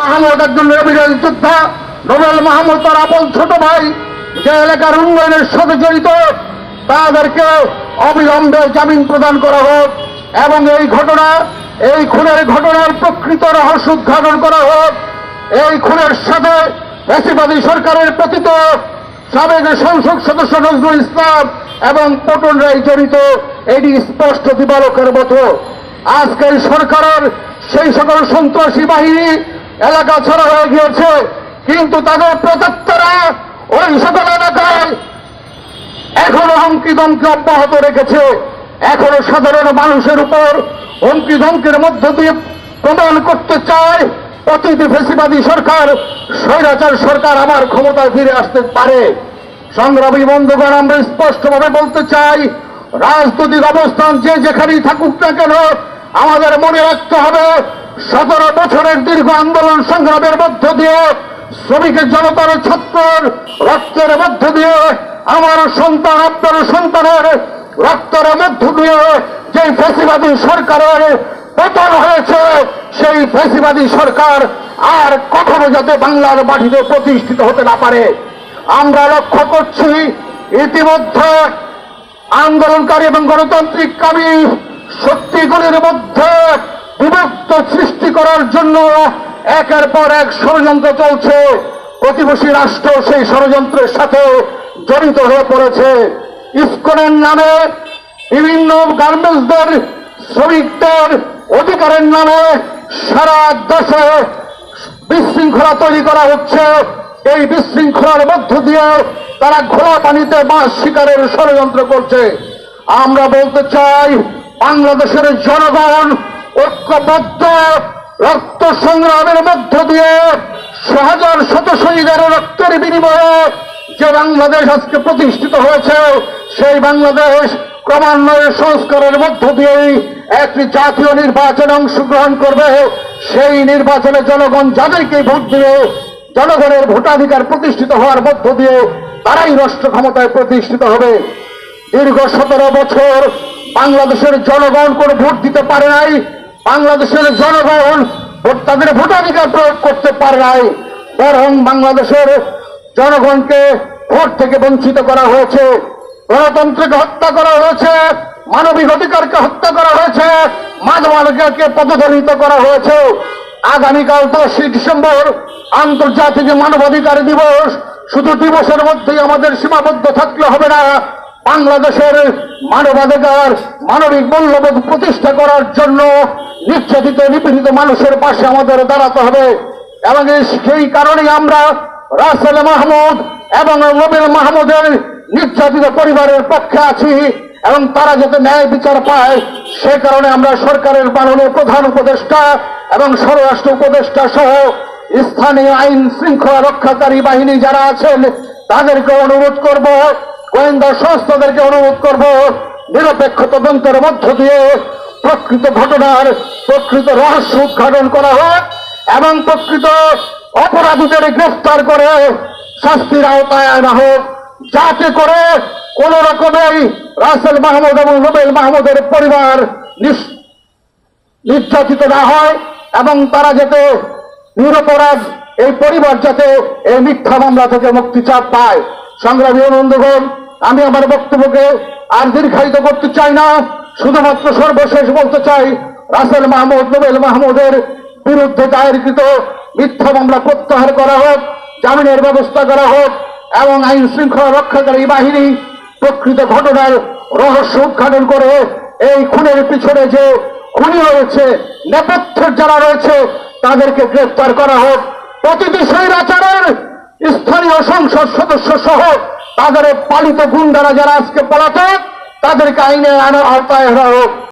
মাহমুদ একজন অভিযান যোদ্ধা নোবেল মাহমুদ তার আপন ছোট ভাই, যে এলাকার উন্নয়নের সাথে জড়িত, তাদেরকে অবিলম্বে জামিন প্রদান করা হোক এবং এই ঘটনা, এই খুনের ঘটনার প্রকৃত রহস্য উদ্ঘাটন করা হোক। এই খুনের সাথে ফ্যাসিবাদী সরকারের প্রতীত সাবেক সংসদ সদস্য নজরুল ইসলাম এবং পটন রায় জড়িত, এটি স্পষ্ট দিবালকের মতো। আজকের সরকারের সেই সকল সন্ত্রাসী বাহিনী এলাকা ছাড়া হয়ে গিয়েছে, কিন্তু তাদের প্রদত্তরা ওই সকল এলাকায় এখনও হুমকি দমকি অব্যাহত রেখেছে। এখনও সাধারণ মানুষের উপর হুমকি ধমকির মধ্য দিয়ে প্রমাণ করতে চায় অতীত ফেসিবাদী সরকার, স্বৈরাচার সরকার আমার ক্ষমতায় ফিরে আসতে পারে। সংগ্রামী বন্ধুগণ, আমরা স্পষ্টভাবে বলতে চাই, রাজনৈতিক অবস্থান যে যেখানেই থাকুক না কেন, আমাদের মনে রাখতে হবে, সতেরো বছরের দীর্ঘ আন্দোলন সংগ্রামের মধ্য দিয়ে শ্রমিকের জনতার ছাত্রের রক্তের মধ্য দিয়ে আমার সন্তান, আপনার সন্তানের রক্তের মধ্য দিয়ে যে ফেসিবাদী সরকারের পতন হয়েছে, সেই ফেসিবাদী সরকার আর কখনো যাতে বাংলার মাটিতে প্রতিষ্ঠিত হতে না পারে। আমরা লক্ষ্য করছি, ইতিমধ্যে আন্দোলনকারী এবং গণতান্ত্রিক কামী শক্তিগুলির মধ্যে বিভক্ত সৃষ্টি করার জন্য একের পর এক ষড়যন্ত্র চলছে। প্রতিবেশী রাষ্ট্র সেই ষড়যন্ত্রের সাথে জড়িত হয়ে পড়েছে। ইস্কনের নামে বিভিন্ন গার্মেন্টসদের, শ্রমিকদের অধিকারের নামে সারা দেশে বিশৃঙ্খলা তৈরি করা হচ্ছে। এই বিশৃঙ্খলার মধ্য দিয়ে তারা ঘোলা পানিতে মাছ শিকারের ষড়যন্ত্র করছে। আমরা বলতে চাই, বাংলাদেশের জনগণ ঐক্যবদ্ধ রক্ত সংগ্রামের মধ্য দিয়ে হাজার শত শহীদের রক্তের বিনিময়ে যে বাংলাদেশ আজকে প্রতিষ্ঠিত হয়েছে, সেই বাংলাদেশ ক্রমান্বয়ে সংস্কারের মধ্য দিয়েই একটি জাতীয় নির্বাচনে অংশগ্রহণ করবে। সেই নির্বাচনে জনগণ যাদেরকে ভোট দিয়ে জনগণের ভোটাধিকার প্রতিষ্ঠিত হওয়ার মধ্য দিয়ে তারাই রাষ্ট্র ক্ষমতায় প্রতিষ্ঠিত হবে। দীর্ঘ সতেরো বছর বাংলাদেশের জনগণ কোনো ভোট দিতে পারে নাই বাংলাদেশের জনগণ তাদের ভোটাধিকার প্রয়োগ করতে পারে নাই। বরং বাংলাদেশের জনগণকে ভোট থেকে বঞ্চিত করা হয়েছে, গণতন্ত্রকে হত্যা করা হয়েছে, মানবিক অধিকারকে হত্যা করা হয়েছে মানবাধিকারকে পদদলিত করা হয়েছে। আগামীকাল দশই ডিসেম্বর আন্তর্জাতিক মানবাধিকার দিবস। শুধু দিবসের মধ্যেই আমাদের সীমাবদ্ধ থাকলে হবে না। বাংলাদেশের মানবাধিকার, মানবিক মূল্যবোধ প্রতিষ্ঠা করার জন্য নির্যাতিত নিপীড়িত মানুষের পাশে আমাদের দাঁড়াতে হবে। এবং সেই কারণে আমরা রাসেল মাহমুদ এবং রবিল মাহমুদের নির্যাতিত পরিবারের পক্ষে আছি এবং তারা যাতে ন্যায় বিচার পায়, সে কারণে আমরা সরকারের মাননীয় প্রধান উপদেষ্টা এবং স্বরাষ্ট্র উপদেষ্টা সহ স্থানীয় আইন শৃঙ্খলা রক্ষাকারী বাহিনী যারা আছেন, তাদেরকে অনুরোধ করব গোয়েন্দা সংস্থাদেরকে অনুরোধ করব, নিরপেক্ষ তদন্তের মধ্য দিয়ে প্রকৃত ঘটনার প্রকৃত রহস্য উদ্ঘাটন করা হোক এবং প্রকৃত অপরাধীদের গ্রেফতার করে শাস্তির আওতায় আনা হোক। যাতে করে কোন রকমের রাসেল মাহমুদ এবং নোবেল মাহমুদের পরিবার নির্যাতিত না হয় এবং তারা যাতে নিরপরাধ এই পরিবার যাতে এই মিথ্যা মামলা থেকে মুক্তি চাপ পায়। সংগ্রামী বন্ধুগণ, আমি আমার বক্তব্যকে আর দীর্ঘায়িত করতে চাই না। শুধুমাত্র সর্বশেষ বলতে চাই, রাসেল মাহমুদ, নোবেল মাহমুদের বিরুদ্ধে দায়েরকৃত মিথ্যা মামলা প্রত্যাহার করা হোক, জামিনের ব্যবস্থা করা হোক, এবং আইন শৃঙ্খলা রক্ষাকারী বাহিনী প্রকৃত ঘটনার রহস্য উদ্ঘাটন করে এই খুনের পিছনে যে খুনি রয়েছে, নেপথ্যের যারা রয়েছে, তাদেরকে গ্রেফতার করা হোক। প্রতিটি সদস্য সহ তাদের পালিত গুন্ডারা যারা আজকে পলাতক তাদেরকে আইনে আনার আওতায় আনা হোক।